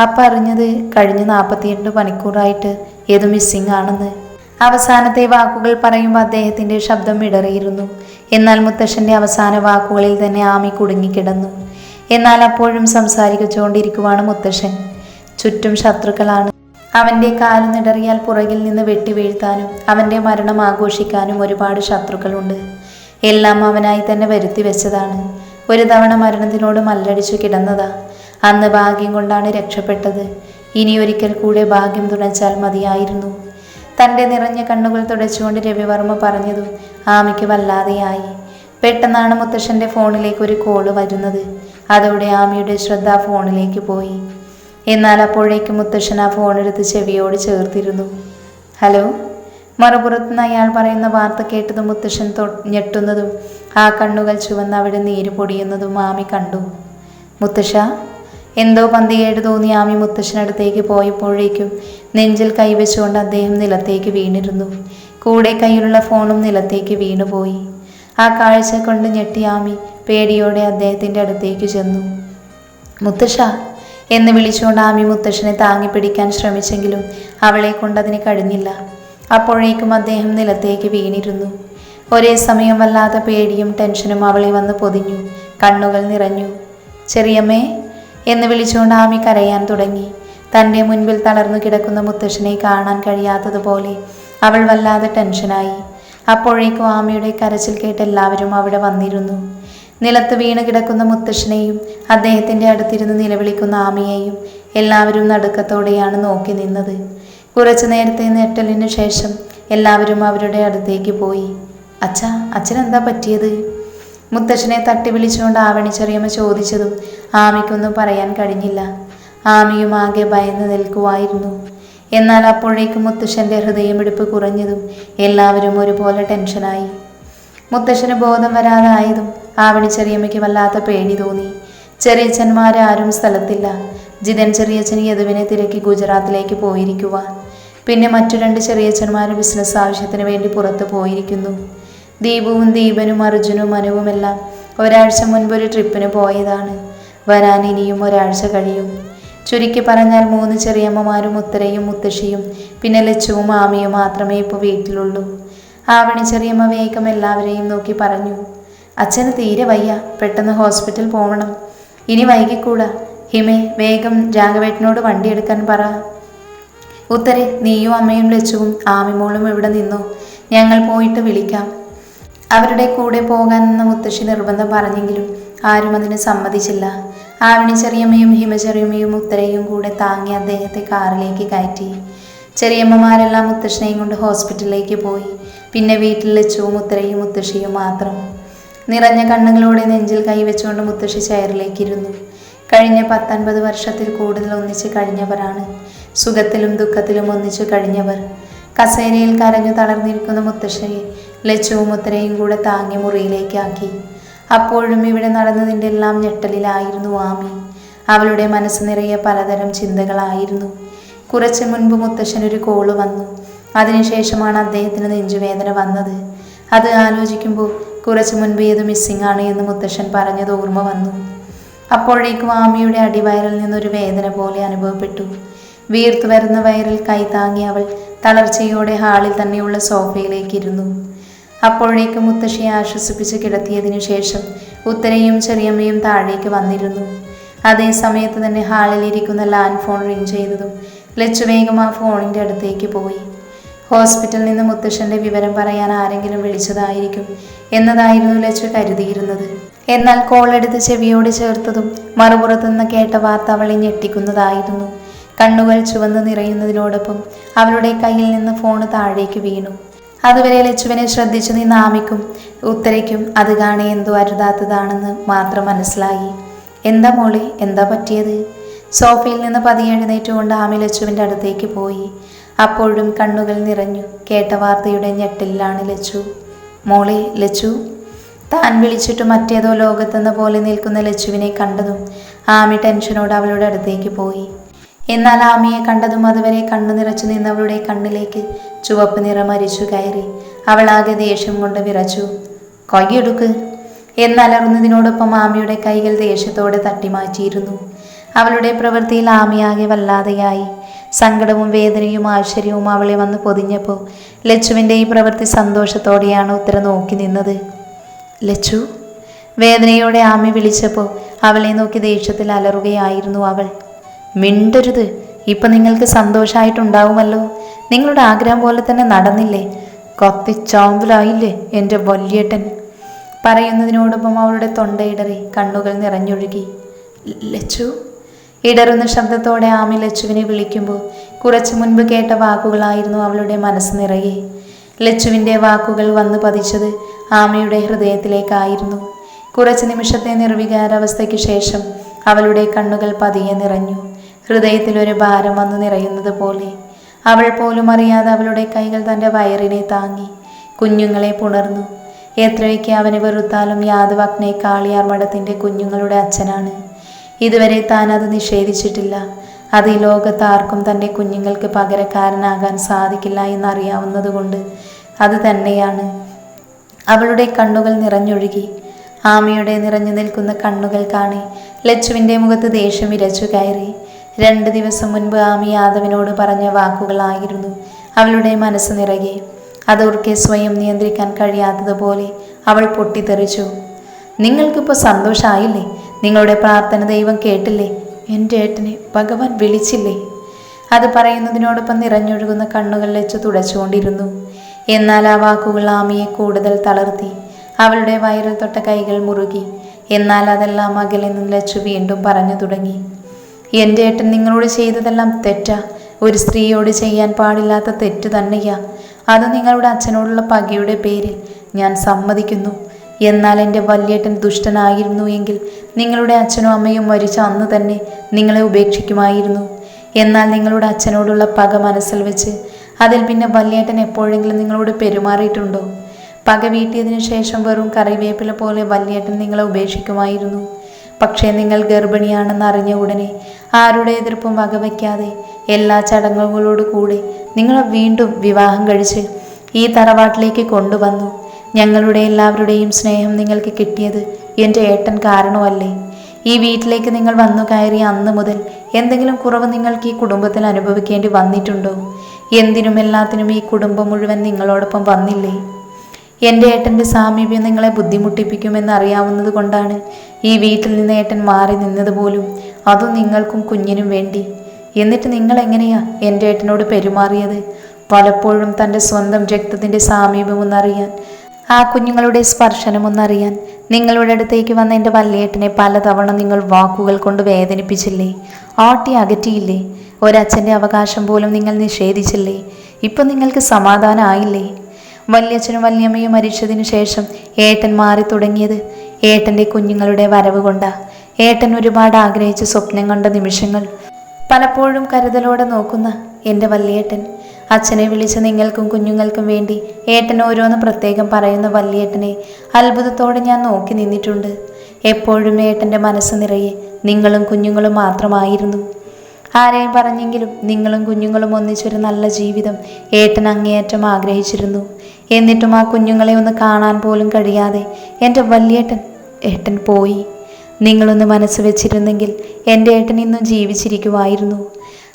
അപ്പം അറിഞ്ഞത് കഴിഞ്ഞ നാൽപ്പത്തിയെട്ട് മണിക്കൂറായിട്ട് ഏത് മിസ്സിംഗ് ആണെന്ന്. അവസാനത്തെ വാക്കുകൾ പറയുമ്പോൾ അദ്ദേഹത്തിന്റെ ശബ്ദം ഇടറിയിരുന്നു. എന്നാൽ മുത്തശ്ശന്റെ അവസാന വാക്കുകളിൽ തന്നെ ആമി കുടുങ്ങിക്കിടന്നു. എന്നാൽ അപ്പോഴും സംസാരിച്ചുകൊണ്ടിരിക്കുവാണ് മുത്തശ്ശൻ. ചുറ്റും ശത്രുക്കളാണ്. അവന്റെ കാലുനിടറിയാൽ പുറകിൽ നിന്ന് വെട്ടി വീഴ്ത്താനും അവന്റെ മരണം ആഘോഷിക്കാനും ഒരുപാട് ശത്രുക്കളുണ്ട്. എല്ലാം അവനായി തന്നെ വരുത്തി വെച്ചതാണ്. ഒരു തവണ മരണത്തിനോട് മല്ലടിച്ചു കിടന്നതാ. അന്ന് ഭാഗ്യം കൊണ്ടാണ് രക്ഷപ്പെട്ടത്. ഇനി ഒരിക്കൽ കൂടെ ഭാഗ്യം തുണച്ചാൽ മതിയായിരുന്നു. തന്റെ നിറഞ്ഞ കണ്ണുകൾ തുടച്ചുകൊണ്ട് രവിവർമ്മ പറഞ്ഞതും ആമയ്ക്ക് വല്ലാതെയായി. പെട്ടെന്നാണ് മുത്തശ്ശന്റെ ഫോണിലേക്ക് ഒരു കോൾ വരുന്നത്. അതോടെ ആമയുടെ ശ്രദ്ധ ഫോണിലേക്ക് പോയി. എന്നാൽ അപ്പോഴേക്ക് മുത്തശ്ശൻ ആ ഫോണെടുത്ത് ചെവിയോട് ചേർത്തിരുന്നു. ഹലോ? മറുപുറത്തുനിന്ന് അയാൾ പറയുന്ന വാർത്ത കേട്ടതും മുത്തശ്ശൻ ഞെട്ടുന്നതും ആ കണ്ണുകൾ ചുവന്ന് അവിടെ നീര് പൊടിയുന്നതും ആമി കണ്ടു. മുത്തശ്ശ എന്തോ പന്തികേട് തോന്നി ആമി മുത്തശ്ശനടുത്തേക്ക് പോയപ്പോഴേക്കും നെഞ്ചിൽ കൈവച്ചുകൊണ്ട് അദ്ദേഹം നിലത്തേക്ക് വീണിരുന്നു. കൂടെ കയ്യിലുള്ള ഫോണും നിലത്തേക്ക് വീണുപോയി. ആ കാഴ്ച കൊണ്ട് ഞെട്ടി ആമി പേടിയോടെ അദ്ദേഹത്തിന്റെ അടുത്തേക്ക് ചെന്നു. മുത്തശ്ശ എന്ന് വിളിച്ചുകൊണ്ട് ആമി മുത്തശ്ശനെ താങ്ങി പിടിക്കാൻ ശ്രമിച്ചെങ്കിലും അവളെ കൊണ്ടതിന് കഴിഞ്ഞില്ല. അപ്പോഴേക്കും അദ്ദേഹം നിലത്തേക്ക് വീണിരുന്നു. ഒരേ സമയം വല്ലാത്ത പേടിയും ടെൻഷനും അവളെ വന്ന് പൊതിഞ്ഞു. കണ്ണുകൾ നിറഞ്ഞു. ചെറിയമ്മേ എന്ന് വിളിച്ചുകൊണ്ട് ആമി കരയാൻ തുടങ്ങി. തന്റെ മുൻപിൽ തളർന്നു കിടക്കുന്ന മുത്തശ്ശനെ കാണാൻ കഴിയാത്തതുപോലെ അവൾ വല്ലാതെ ടെൻഷനായി. അപ്പോഴേക്കും ആമിയുടെ കരച്ചിൽ കേട്ട് എല്ലാവരും അവിടെ വന്നിരുന്നു. നിലത്ത് വീണ് കിടക്കുന്ന മുത്തശ്ശനെയും അദ്ദേഹത്തിന്റെ അടുത്തിരുന്ന് നിലവിളിക്കുന്ന ആമിയെയും എല്ലാവരും നടുക്കത്തോടെയാണ് നോക്കി നിന്നത്. കുറച്ചു നേരത്തെ നെട്ടലിന് ശേഷം എല്ലാവരും അവരുടെ അടുത്തേക്ക് പോയി. അച്ഛ അച്ഛനെന്താ പറ്റിയത്? മുത്തശ്ശനെ തട്ടി വിളിച്ചുകൊണ്ട് ആവണി ചെറിയമ്മ ചോദിച്ചതും ആമിക്കൊന്നും പറയാൻ കഴിഞ്ഞില്ല. ആമിയും ആകെ ഭയന്ന് നിൽക്കുമായിരുന്നു എന്നാൽ അപ്പോഴേക്കും മുത്തശ്ശന്റെ ഹൃദയമിടിപ്പ് കുറഞ്ഞതും എല്ലാവരും ഒരുപോലെ ടെൻഷനായി. മുത്തശ്ശന് ബോധം വരാതായതും ആവണി ചെറിയമ്മയ്ക്ക് വല്ലാത്ത പേടി തോന്നി. ചെറിയച്ഛന്മാരാരും സ്ഥലത്തില്ല. ജിതൻ ചെറിയച്ഛൻ യദുവിനെ തിരക്കി ഗുജറാത്തിലേക്ക് പോയിരിക്കുക പിന്നെ മറ്റു രണ്ട് ചെറിയച്ഛന്മാർ ബിസിനസ് ആവശ്യത്തിന് വേണ്ടി പുറത്തു പോയിരിക്കുന്നു. ദീപുവും ദീപനും അർജുനും മനുവുമെല്ലാം ഒരാഴ്ച മുൻപ് ഒരു ട്രിപ്പിന് പോയതാണ്. വരാൻ ഇനിയും ഒരാഴ്ച കഴിയും. ചുരുക്കി പറഞ്ഞാൽ മൂന്ന് ചെറിയമ്മമാരും ഉത്തരയും മുത്തശ്ശിയും പിന്നെ ലച്ചുവും ആമിയും മാത്രമേ ഇപ്പോൾ വീട്ടിലുള്ളൂ. ആവണി ചെറിയമ്മ വേഗം എല്ലാവരെയും നോക്കി പറഞ്ഞു അച്ഛന് തീരെ വയ്യ പെട്ടെന്ന് ഹോസ്പിറ്റൽ പോകണം ഇനി വൈകിക്കൂടാ. ഹിമേ വേഗം രാഘവേട്ടനോട് വണ്ടി എടുക്കാൻ പറ. ഉത്തരെ നീയും അമ്മയും ലച്ചുവും ആമിമോളും ഇവിടെ നിന്നോ. ഞങ്ങൾ പോയിട്ട് വിളിക്കാം. അവരുടെ കൂടെ പോകാനെന്ന മുത്തശ്ശി നിർബന്ധം പറഞ്ഞെങ്കിലും ആരും അതിന് സമ്മതിച്ചില്ല. ആവണി ചെറിയമ്മയും ഹിമചെറിയമ്മയും ഉത്തരയും കൂടെ താങ്ങി അദ്ദേഹത്തെ കാറിലേക്ക് കയറ്റി. ചെറിയമ്മമാരെല്ലാം മുത്തശ്ശനെയും കൊണ്ട് ഹോസ്പിറ്റലിലേക്ക് പോയി. പിന്നെ വീട്ടിൽ ലച്ചുവും മുത്തരയും മുത്തശ്ശിയും മാത്രം. നിറഞ്ഞ കണ്ണുകളോടെ നെഞ്ചിൽ കൈവച്ചുകൊണ്ട് മുത്തശ്ശി ചെയറിലേക്കിരുന്നു കഴിഞ്ഞ പത്തൊൻപത് വർഷത്തിൽ കൂടുതൽ ഒന്നിച്ച് കഴിഞ്ഞവരാണ്. സുഖത്തിലും ദുഃഖത്തിലും ഒന്നിച്ചു കഴിഞ്ഞവർ. കസേരയിൽ കരഞ്ഞു തളർന്നിരിക്കുന്ന മുത്തശ്ശയെ ലച്ചുവും ഉത്തരയും കൂടെ താങ്ങി മുറിയിലേക്കാക്കി അപ്പോഴും ഇവിടെ നടന്നതിന്റെ എല്ലാം ഞെട്ടലിലായിരുന്നു ആമി. അവളുടെ മനസ്സ് നിറയെ പലതരം ചിന്തകളായിരുന്നു. കുറച്ച് മുൻപ് മുത്തശ്ശനൊരു കോൾ വന്നു. അതിനുശേഷമാണ് അദ്ദേഹത്തിന് നെഞ്ചുവേദന വന്നത്. അത് ആലോചിക്കുമ്പോൾ കുറച്ച് മുൻപ് ഏത് മിസ്സിംഗ് ആണ് എന്ന് മുത്തശ്ശൻ പറഞ്ഞത് ഓർമ്മ വന്നു. അപ്പോഴേക്കും ആമിയുടെ അടിവയറിൽ നിന്നൊരു വേദന പോലെ അനുഭവപ്പെട്ടു. വീർത്തു വരുന്ന വയറിൽ കൈ താങ്ങി അവൾ തളർച്ചയോടെ ഹാളിൽ തന്നെയുള്ള സോഫയിലേക്ക് ഇരുന്നു. അപ്പോഴേക്കും മുത്തശ്ശിയെ ആശ്വസിപ്പിച്ച് കിടത്തിയതിനു ശേഷം ഉത്തരയും ചെറിയമ്മയും താഴേക്ക് വന്നിരുന്നു. അതേ സമയത്ത് തന്നെ ഹാളിലിരിക്കുന്ന ലാൻഡ് ഫോൺ റിങ് ചെയ്തതും ലച്ചു വേഗം ആ ഫോണിന്റെ അടുത്തേക്ക് പോയി. ഹോസ്പിറ്റലിൽ നിന്ന് മുത്തശ്ശന്റെ വിവരം പറയാൻ ആരെങ്കിലും വിളിച്ചതായിരിക്കും എന്നതായിരുന്നു ലച്ചു കരുതിയിരുന്നത്. എന്നാൽ കോൾ എടുത്ത് ചെവിയോട് ചേർത്തതും മറുപുറത്തുനിന്ന് കേട്ട വാർത്ത അവളെ ഞെട്ടിക്കുന്നതായിരുന്നു. കണ്ണുകൾ ചുവന്ന് നിറയുന്നതിനോടൊപ്പം അവരുടെ കയ്യിൽ നിന്ന് ഫോണ് താഴേക്ക് വീണു. അതുവരെ ലച്ചുവിനെ ശ്രദ്ധിച്ചു നീ ആമിക്കും ഉത്തരയ്ക്കും. അത് കാണി എന്തോ അരുതാത്തതാണെന്ന് മാത്രം മനസ്സിലായി. എന്താ മോളെ എന്താ പറ്റിയത്? സോഫയിൽ നിന്ന് പതിയെ എഴുന്നേറ്റുകൊണ്ട് ആമി ലച്ചുവിന്റെ അടുത്തേക്ക് പോയി. അപ്പോഴും കണ്ണുകൾ നിറഞ്ഞു. കേട്ട വാർത്തയുടെ ഞെട്ടലിലാണ് ലച്ചു. മോളെ ലച്ചു. താൻ വിളിച്ചിട്ട് മറ്റേതോ ലോകത്തെന്ന പോലെ നിൽക്കുന്ന ലച്ചുവിനെ കണ്ടതും ആമി ടെൻഷനോട് അവളുടെ അടുത്തേക്ക് പോയി. എന്നാൽ ആമയെ കണ്ടതും അതുവരെ കണ്ണു നിറച്ചു നിന്നവളുടെ കണ്ണിലേക്ക് ചുവപ്പ് നിറം അരിച്ചു കയറി. അവൾ ആകെ ദേഷ്യം കൊണ്ട് വിറച്ചു. കൊയ്യെടുക്ക് എന്നലറുന്നതിനോടൊപ്പം ആമയുടെ കൈകൾ ദേഷ്യത്തോടെ തട്ടിമാറ്റിയിരുന്നു. അവളുടെ പ്രവൃത്തിയിൽ ആമയാകെ വല്ലാതെയായി. സങ്കടവും വേദനയും ആശ്ചര്യവും അവളെ വന്ന് പൊതിഞ്ഞപ്പോൾ ലച്ചുവിന്റെ ഈ പ്രവൃത്തി സന്തോഷത്തോടെയാണ് ഉത്തര നോക്കി നിന്നത്. ലച്ചു? വേദനയോടെ ആമി വിളിച്ചപ്പോൾ അവളെ നോക്കി ദേഷ്യത്തിൽ അലറുകയായിരുന്നു അവൾ. മിണ്ടരുത്. ഇപ്പം നിങ്ങൾക്ക് സന്തോഷമായിട്ടുണ്ടാവുമല്ലോ നിങ്ങളുടെ ആഗ്രഹം പോലെ തന്നെ നടന്നില്ലേ? കൊത്തി ചോമ്പലായില്ലേ എന്റെ വല്യേട്ടൻ? പറയുന്നതിനോടൊപ്പം അവളുടെ തൊണ്ടയിടറി കണ്ണുകൾ നിറഞ്ഞൊഴുകി. ലച്ചു? ഇടറുന്ന ശബ്ദത്തോടെ ആമി ലച്ചുവിനെ വിളിക്കുമ്പോൾ കുറച്ചു മുൻപ് കേട്ട വാക്കുകളായിരുന്നു അവളുടെ മനസ്സ് നിറയെ. ലച്ചുവിന്റെ വാക്കുകൾ വന്നു പതിച്ചത് ആമയുടെ ഹൃദയത്തിലേക്കായിരുന്നു. കുറച്ച് നിമിഷത്തെ നിർവികാരാവസ്ഥയ്ക്ക് ശേഷം അവളുടെ കണ്ണുകൾ പതിയെ നിറഞ്ഞു. ഹൃദയത്തിൽ ഒരു ഭാരം വന്നു നിറയുന്നത് പോലെ. അവൾ പോലും അറിയാതെ അവളുടെ കൈകൾ തന്റെ വയറിനെ താങ്ങി കുഞ്ഞുങ്ങളെ പുണർന്നു. എത്രയൊക്കെ അവനെ വെറുത്താലും യാദവ് അഗ്നെ കാളിയാർ മഠത്തിന്റെ കുഞ്ഞുങ്ങളുടെ അച്ഛനാണ്. ഇതുവരെ താൻ അത് നിഷേധിച്ചിട്ടില്ല. അത് ഈ ലോകത്ത് ആർക്കും തന്റെ കുഞ്ഞുങ്ങൾക്ക് പകരക്കാരനാകാൻ സാധിക്കില്ല എന്നറിയാവുന്നതുകൊണ്ട് അത് തന്നെയാണ്. അവളുടെ കണ്ണുകൾ നിറഞ്ഞൊഴുകി. ആമയുടെ നിറഞ്ഞു നിൽക്കുന്ന കണ്ണുകൾ കാണി ലച്ചുവിന്റെ മുഖത്ത് ദേഷ്യം ഇരച്ചു കയറി. രണ്ട് ദിവസം മുൻപ് ആമി യാദവിനോട് പറഞ്ഞ വാക്കുകളായിരുന്നു അവളുടെ മനസ്സ് നിറകെ. അതോർക്കെ സ്വയം നിയന്ത്രിക്കാൻ കഴിയാത്തതുപോലെ അവൾ പൊട്ടിത്തെറിച്ചു. നിങ്ങൾക്കിപ്പോൾ സന്തോഷമായില്ലേ നിങ്ങളുടെ പ്രാർത്ഥന ദൈവം കേട്ടില്ലേ? എന്റെ ഏട്ടനെ ഭഗവാൻ വിളിച്ചില്ലേ? അത് പറയുന്നതിനോടൊപ്പം നിറഞ്ഞൊഴുകുന്ന കണ്ണുകൾ വെച്ച് തുടച്ചുകൊണ്ടിരുന്നു. എന്നാൽ ആ വാക്കുകൾ ആമിയെ കൂടുതൽ തളർത്തി. അവളുടെ വയറിൽ തൊട്ട കൈകൾ മുറുകി. എന്നാൽ അതെല്ലാം അകലെ നിന്ന് ലച്ചു വീണ്ടും പറഞ്ഞു തുടങ്ങി. എന്റെ ഏട്ടൻ നിങ്ങളോട് ചെയ്തതെല്ലാം തെറ്റാ. ഒരു സ്ത്രീയോട് ചെയ്യാൻ പാടില്ലാത്ത തെറ്റ് തന്നെയാ. അത് നിങ്ങളുടെ അച്ഛനോടുള്ള പകയുടെ പേരിൽ ഞാൻ സമ്മതിക്കുന്നു. എന്നാൽ എന്റെ വല്യേട്ടൻ ദുഷ്ടനായിരുന്നു എങ്കിൽ നിങ്ങളുടെ അച്ഛനും അമ്മയും മരിച്ച അന്ന് തന്നെ നിങ്ങളെ ഉപേക്ഷിക്കുമായിരുന്നു. എന്നാൽ നിങ്ങളുടെ അച്ഛനോടുള്ള പക മനസ്സിൽ വെച്ച് അതിൽ പിന്നെ വല്യേട്ടൻ എപ്പോഴെങ്കിലും നിങ്ങളോട് പെരുമാറിയിട്ടുണ്ടോ? പക വീട്ടിയതിനു ശേഷം വെറും കറിവേപ്പില പോലെ വല്യേട്ടൻ നിങ്ങളെ ഉപേക്ഷിക്കുമായിരുന്നു. പക്ഷേ നിങ്ങൾ ഗർഭിണിയാണെന്ന് അറിഞ്ഞ ഉടനെ ആരുടെ എതിർപ്പും വകവയ്ക്കാതെ എല്ലാ ചടങ്ങുകളോടു കൂടെ നിങ്ങളെ വീണ്ടും വിവാഹം കഴിച്ച് ഈ തറവാട്ടിലേക്ക് കൊണ്ടുവന്നു. ഞങ്ങളുടെ എല്ലാവരുടെയും സ്നേഹം നിങ്ങൾക്ക് കിട്ടിയത് എന്റെ ഏട്ടൻ കാരണമല്ലേ? ഈ വീട്ടിലേക്ക് നിങ്ങൾ വന്നു കയറിയ അന്ന് മുതൽ എന്തെങ്കിലും കുറവ് നിങ്ങൾക്ക് ഈ കുടുംബത്തിൽ അനുഭവിക്കേണ്ടി വന്നിട്ടുണ്ടോ? എന്തിനും എല്ലാത്തിനും ഈ കുടുംബം മുഴുവൻ നിങ്ങളോടൊപ്പം വന്നില്ലേ? എന്റെ ഏട്ടന്റെ സാമീപ്യം നിങ്ങളെ ബുദ്ധിമുട്ടിപ്പിക്കുമെന്ന് അറിയാവുന്നത് കൊണ്ടാണ് ഈ വീട്ടിൽ നിന്ന് ഏട്ടൻ മാറി നിന്നത് പോലും അതും നിങ്ങൾക്കും കുഞ്ഞിനും വേണ്ടി. എന്നിട്ട് നിങ്ങൾ എങ്ങനെയാ എന്റെ ഏട്ടനോട് പെരുമാറിയത്? പലപ്പോഴും തന്റെ സ്വന്തം രക്തത്തിന്റെ സാമീപ്യം ഒന്നറിയാൻ ആ കുഞ്ഞുങ്ങളുടെ സ്പർശനം ഒന്നറിയാൻ നിങ്ങളുടെ അടുത്തേക്ക് വന്ന എന്റെ വല്യേട്ടനെ പലതവണ നിങ്ങൾ വാക്കുകൾ കൊണ്ട് വേദനിപ്പിച്ചില്ലേ? ആട്ടി അകറ്റിയില്ലേ? ഒരച്ഛന്റെ അവകാശം പോലും നിങ്ങൾ നിഷേധിച്ചില്ലേ? ഇപ്പം നിങ്ങൾക്ക് സമാധാനമായില്ലേ വല്യച്ഛനും വല്യമ്മയും മരിച്ചതിനു ശേഷം ഏട്ടൻ മാറി തുടങ്ങിയത് ഏട്ടന്റെ കുഞ്ഞുങ്ങളുടെ വരവ് കൊണ്ടാ. ഏട്ടൻ ഒരുപാട് ആഗ്രഹിച്ച സ്വപ്നം കണ്ട നിമിഷങ്ങൾ. പലപ്പോഴും കരുതലോടെ നോക്കുന്ന എന്റെ വല്യേട്ടൻ. അച്ഛനെ വിളിച്ച് നിങ്ങൾക്കും കുഞ്ഞുങ്ങൾക്കും വേണ്ടി ഏട്ടൻ ഓരോന്ന് പ്രത്യേകം പറയുന്ന വല്യേട്ടനെ അത്ഭുതത്തോടെ ഞാൻ നോക്കി നിന്നിട്ടുണ്ട്. എപ്പോഴും ഏട്ടന്റെ മനസ്സ് നിറയെ നിങ്ങളും കുഞ്ഞുങ്ങളും മാത്രമായിരുന്നു. ആരെയും പറഞ്ഞെങ്കിലും നിങ്ങളും കുഞ്ഞുങ്ങളും ഒന്നിച്ചൊരു നല്ല ജീവിതം ഏട്ടൻ അങ്ങേയറ്റം ആഗ്രഹിച്ചിരുന്നു. എന്നിട്ടും ആ കുഞ്ഞുങ്ങളെ ഒന്ന് കാണാൻ പോലും കഴിയാതെ എന്റെ വല്യേട്ടൻ ഏട്ടൻ പോയി. നിങ്ങളൊന്ന് മനസ്സ് വെച്ചിരുന്നെങ്കിൽ എന്റെ ഏട്ടൻ ഇന്നും ജീവിച്ചിരിക്കുമായിരുന്നു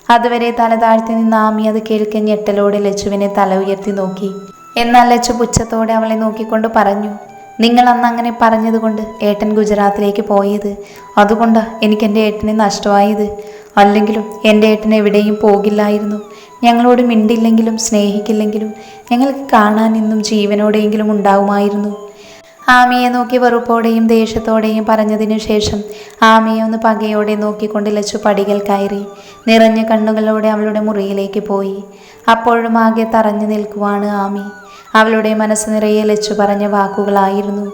അതുവരെ തല താഴ്ത്തി നിന്ന് ആമി അത് കേൾക്കെ ഞെട്ടലോടെ ലച്ചുവിനെ തല ഉയർത്തി നോക്കി. എന്നാൽ ലച്ചു പുച്ഛത്തോടെ അവളെ നോക്കിക്കൊണ്ട് പറഞ്ഞു നിങ്ങൾ അന്ന് അങ്ങനെ പറഞ്ഞതുകൊണ്ട് ഏട്ടൻ ഗുജറാത്തിലേക്ക് പോയത്? അതുകൊണ്ടാണ് എനിക്ക് എന്റെ ഏട്ടനെ നഷ്ടമായത്? അല്ലെങ്കിലും എന്റെ ഏട്ടൻ എവിടെയും പോകില്ലായിരുന്നു. ഞങ്ങളോട് മിണ്ടില്ലെങ്കിലും സ്നേഹിക്കില്ലെങ്കിലും ഞങ്ങൾക്ക് കാണാൻ ഇന്നും ജീവനോടെയെങ്കിലും ഉണ്ടാവുമായിരുന്നു. ആമിയെ നോക്കി വെറുപ്പോടെയും ദേഷ്യത്തോടെയും പറഞ്ഞതിനു ശേഷം ആമിയെ ഒന്ന് പകയോടെ നോക്കിക്കൊണ്ട് ലച്ചു പടികൾ കയറി നിറഞ്ഞ കണ്ണുകളോടെ അവളുടെ മുറിയിലേക്ക് പോയി. അപ്പോഴും ആകെ തറഞ്ഞു നിൽക്കുവാണ് ആമി. അവളുടെ മനസ്സ് നിറയെ ലച്ചു പറഞ്ഞ വാക്കുകളായിരുന്നു.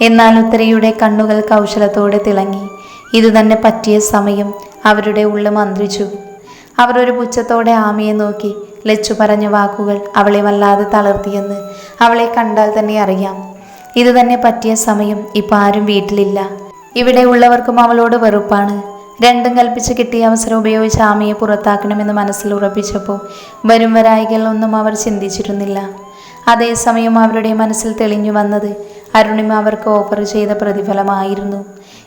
എന്നാൽ ഉത്തരയുടെ കണ്ണുകൾ കൗശലത്തോടെ തിളങ്ങി. ഇതുതന്നെ പറ്റിയ സമയം. അവരുടെ ഉള്ളു മന്ത്രിച്ചു അവർ ഒരു പുച്ഛത്തോടെ ആമിയെ നോക്കി ലച്ചു പറഞ്ഞ വാക്കുകൾ അവളെ വല്ലാതെ തളർത്തിയെന്ന് അവളെ കണ്ടാൽ തന്നെ അറിയാം. ഇത് തന്നെ പറ്റിയ സമയം ഇപ്പം ആരും വീട്ടിലില്ല. ഇവിടെ ഉള്ളവർക്കും അവളോട് വെറുപ്പാണ്. രണ്ടും കൽപ്പിച്ച് കിട്ടിയ അവസരം ഉപയോഗിച്ച് ആമയെ പുറത്താക്കണമെന്ന് മനസ്സിൽ ഉറപ്പിച്ചപ്പോൾ വരും വരായികൾ ഒന്നും അവർ ചിന്തിച്ചിരുന്നില്ല. അതേസമയം അവരുടെ മനസ്സിൽ തെളിഞ്ഞു വന്നത് അരുണിമ അവർക്ക് ഓഫർ ചെയ്ത പ്രതിഫലമായിരുന്നു.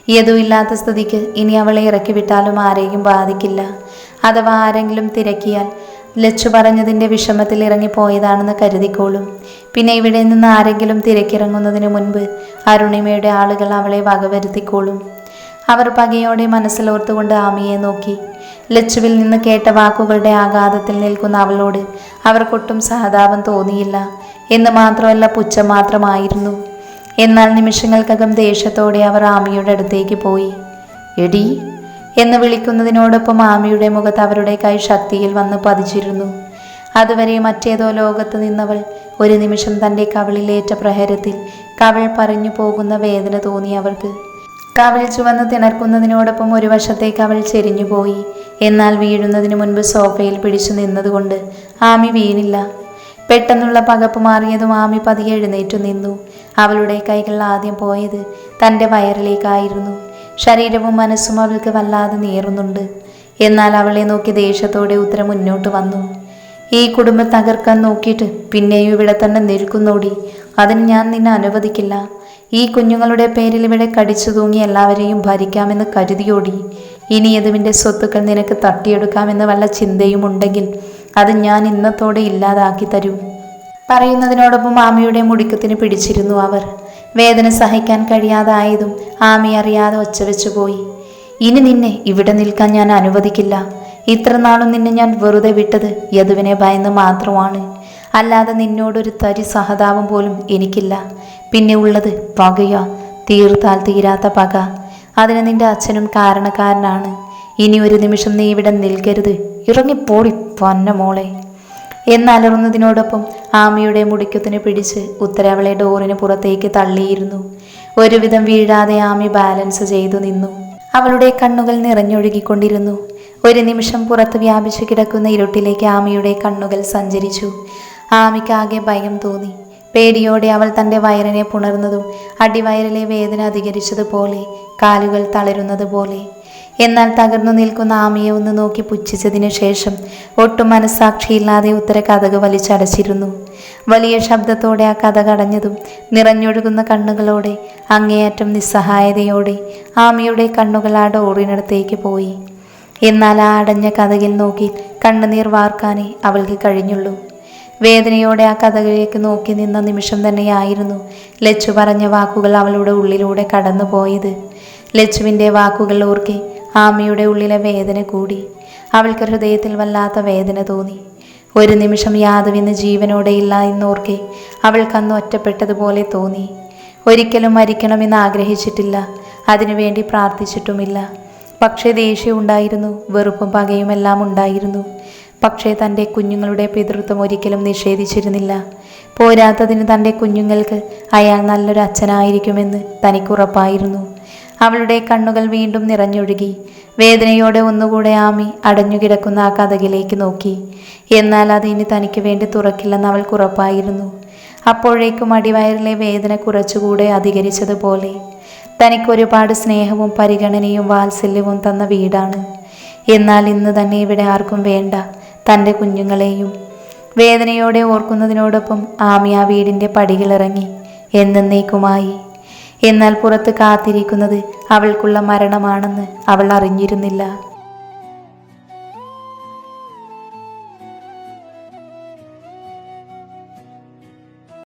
യതുമില്ലാത്ത സ്ഥിതിക്ക് ഇനി അവളെ ഇറക്കി വിട്ടാലും ആരെയും ബാധിക്കില്ല. അഥവാ ആരെങ്കിലും തിരക്കിയാൽ ലച്ചു പറഞ്ഞതിന്റെ വിഷമത്തിൽ ഇറങ്ങിപ്പോയതാണെന്ന് കരുതിക്കോളും. പിന്നെ ഇവിടെ നിന്ന് ആരെങ്കിലും തിരക്കിറങ്ങുന്നതിന് മുൻപ് അരുണിമയുടെ ആളുകൾ അവളെ വകവരുത്തിക്കോളും. അവർ പകയോടെ മനസ്സിലോർത്തുകൊണ്ട് ആമിയെ നോക്കി. ലച്ചുവിൽ നിന്ന് കേട്ട വാക്കുകളുടെ ആഘാതത്തിൽ നിൽക്കുന്ന അവളോട് അവർക്കൊട്ടും സഹതാപം തോന്നിയില്ല. എന്ന് മാത്രമല്ല പുച്ഛം മാത്രമായിരുന്നു. എന്നാൽ നിമിഷങ്ങൾക്കകം ദേഷ്യത്തോടെ അവർ ആമിയുടെ അടുത്തേക്ക് പോയി. എടി? എന്ന് വിളിക്കുന്നതിനോടൊപ്പം ആമിയുടെ മുഖത്ത് അവരുടെ കൈ ശക്തിയിൽ വന്ന് പതിച്ചിരുന്നു. അതുവരെ മറ്റേതോ ലോകത്ത് നിന്നവൾ ഒരു നിമിഷം തന്റെ കവിളിലേറ്റ പ്രഹരത്തിൽ കവിൾ പറഞ്ഞു പോകുന്ന വേദന തോന്നി അവൾക്ക്. കവിൾ ചുവന്ന് തിണർക്കുന്നതിനോടൊപ്പം ഒരു വശത്തേക്ക് അവൾ ചെരിഞ്ഞുപോയി എന്നാൽ വീഴുന്നതിന് മുൻപ് സോഫയിൽ പിടിച്ചു നിന്നതുകൊണ്ട് ആമി വീണില്ല. പെട്ടെന്നുള്ള പകപ്പ് മാറിയതും ആമി പതിയെ എഴുന്നേറ്റു നിന്നു. അവളുടെ കൈകൾ ആദ്യം പോയത് തന്റെ വയറിലേക്കായിരുന്നു. ശരീരവും മനസ്സും അവൾക്ക് വല്ലാതെ നീറുന്നുണ്ട് എന്നാൽ അവളെ നോക്കി ദേഷ്യത്തോടെ ഉത്തരം മുന്നോട്ട് വന്നു. ഈ കുടുംബം തകർക്കാൻ നോക്കിയിട്ട് പിന്നെയും ഇവിടെ തന്നെ നിൽക്കുന്നോടി. അതിന് ഞാൻ നിന്നെ അനുവദിക്കില്ല. ഈ കുഞ്ഞുങ്ങളുടെ പേരിൽ ഇവിടെ കടിച്ചു തൂങ്ങി എല്ലാവരെയും ഭരിക്കാമെന്ന് കരുതിയോടി. ഇനി യദുവിന്റെ സ്വത്തുക്കൾ നിനക്ക് തട്ടിയെടുക്കാമെന്ന് വല്ല ചിന്തയും ഉണ്ടെങ്കിൽ അത് ഞാൻ ഇന്നത്തോടെ ഇല്ലാതാക്കി തരും. പറയുന്നതിനോടൊപ്പം ആമയുടെ മുടിക്കത്തിന് പിടിച്ചിരുന്നു അവർ. വേദന സഹിക്കാൻ കഴിയാതായതും ആമി അറിയാതെ ഒച്ചവെച്ചു പോയി ഇനി നിന്നെ ഇവിടെ നിൽക്കാൻ ഞാൻ അനുവദിക്കില്ല. ഇത്ര നാളും നിന്നെ ഞാൻ വെറുതെ വിട്ടത് യദുവിനെ ഭയന്ന് മാത്രമാണ്. അല്ലാതെ നിന്നോടൊരു തരി സഹതാപം പോലും എനിക്കില്ല. പിന്നെ ഉള്ളത് പകയാ തീർത്താൽ തീരാത്ത പക. അതിന് നിന്റെ അച്ഛനും കാരണക്കാരനാണ്. ഇനി ഒരു നിമിഷം നീ ഇവിടെ നിൽക്കരുത്. ഇറങ്ങിപ്പോടി പൊന്ന മോളെ. എന്നലറുന്നതിനോടൊപ്പം ആമിയുടെ മുടിക്കുത്തിന് പിടിച്ച് ഉത്തരവളെ ഡോറിന് പുറത്തേക്ക് തള്ളിയിരുന്നു. ഒരുവിധം വീഴാതെ ആമി ബാലൻസ് ചെയ്തു നിന്നു. അവളുടെ കണ്ണുകൾ നിറഞ്ഞൊഴുകിക്കൊണ്ടിരുന്നു. ഒരു നിമിഷം പുറത്ത് വ്യാപിച്ചു കിടക്കുന്ന ഇരുട്ടിലേക്ക് ആമിയുടെ കണ്ണുകൾ സഞ്ചരിച്ചു. ആമിക്കാകെ ഭയം തോന്നി. പേടിയോടെ അവൾ തന്റെ വയറിനെ പുണർന്നതും അടിവയറിലെ വേദന അധികരിച്ചതുപോലെ കാലുകൾ തളരുന്നത് പോലെ എന്നാൽ തകർന്നു നിൽക്കുന്ന ആമിയെ ഒന്ന് നോക്കി പുച്ഛിച്ചതിനു ശേഷം ഒട്ടും മനസ്സാക്ഷിയില്ലാതെ ഉത്തര കഥക് വലിച്ചടച്ചിരുന്നു. വലിയ ശബ്ദത്തോടെ ആ കഥ കടഞ്ഞതും നിറഞ്ഞൊഴുകുന്ന കണ്ണുകളോടെ അങ്ങേയറ്റം നിസ്സഹായതയോടെ ആമിയുടെ കണ്ണുകൾ ആ ഡോറിനടുത്തേക്ക് പോയി. എന്നാൽ ആ അടഞ്ഞ കഥകിൽ നോക്കി കണ്ണുനീർ വാർക്കാനേ അവൾക്ക് കഴിഞ്ഞുള്ളൂ. വേദനയോടെ ആ കഥകളിലേക്ക് നോക്കി നിന്ന നിമിഷം തന്നെയായിരുന്നു ലച്ചു പറഞ്ഞ വാക്കുകൾ അവളുടെ ഉള്ളിലൂടെ കടന്നു പോയത് ലച്ചുവിന്റെ വാക്കുകൾ ഓർക്കെ ആമയുടെ ഉള്ളിലെ വേദന കൂടി. അവൾക്ക് ഹൃദയത്തിൽ വല്ലാത്ത വേദന തോന്നി. ഒരു നിമിഷം യാദവിന്ന് ജീവനോടെ ഇല്ല എന്നോർക്കെ അവൾക്കന്ന് ഒറ്റപ്പെട്ടതുപോലെ തോന്നി. ഒരിക്കലും മരിക്കണമെന്ന് ആഗ്രഹിച്ചിട്ടില്ല. അതിനുവേണ്ടി പ്രാർത്ഥിച്ചിട്ടുമില്ല. പക്ഷേ ദേഷ്യമുണ്ടായിരുന്നു വെറുപ്പും പകയുമെല്ലാം ഉണ്ടായിരുന്നു. പക്ഷേ തന്റെ കുഞ്ഞുങ്ങളുടെ പിതൃത്വം ഒരിക്കലും നിഷേധിച്ചിരുന്നില്ല. പോരാത്തതിന് തന്റെ കുഞ്ഞുങ്ങൾക്ക് അയാൾ നല്ലൊരു അച്ഛനായിരിക്കുമെന്ന് തനിക്കുറപ്പായിരുന്നു. അവളുടെ കണ്ണുകൾ വീണ്ടും നിറഞ്ഞൊഴുകി വേദനയോടെ ഒന്നുകൂടെ ആമി അടഞ്ഞുകിടക്കുന്ന ആ കഥകിലേക്ക് നോക്കി. എന്നാൽ അത് ഇനി തനിക്ക് വേണ്ടി തുറക്കില്ലെന്ന് അവൾക്കുറപ്പായിരുന്നു അപ്പോഴേക്കും അടിവയറിലെ വേദന കുറച്ചുകൂടെ അധികരിച്ചതുപോലെ തനിക്ക് ഒരുപാട് സ്നേഹവും പരിഗണനയും വാത്സല്യവും തന്ന വീടാണ്. എന്നാൽ ഇന്ന് തന്നെ ഇവിടെ ആർക്കും വേണ്ട തന്റെ കുഞ്ഞുങ്ങളെയും. വേദനയോടെ ഓർക്കുന്നതിനോടൊപ്പം ആമി ആ വീടിന്റെ പടികളിറങ്ങി. എന്നേക്കുമായി എന്നാൽ പുറത്ത് കാത്തിരിക്കുന്നത് അവൾക്കുള്ള മരണമാണെന്ന് അവൾ അറിഞ്ഞിരുന്നില്ല.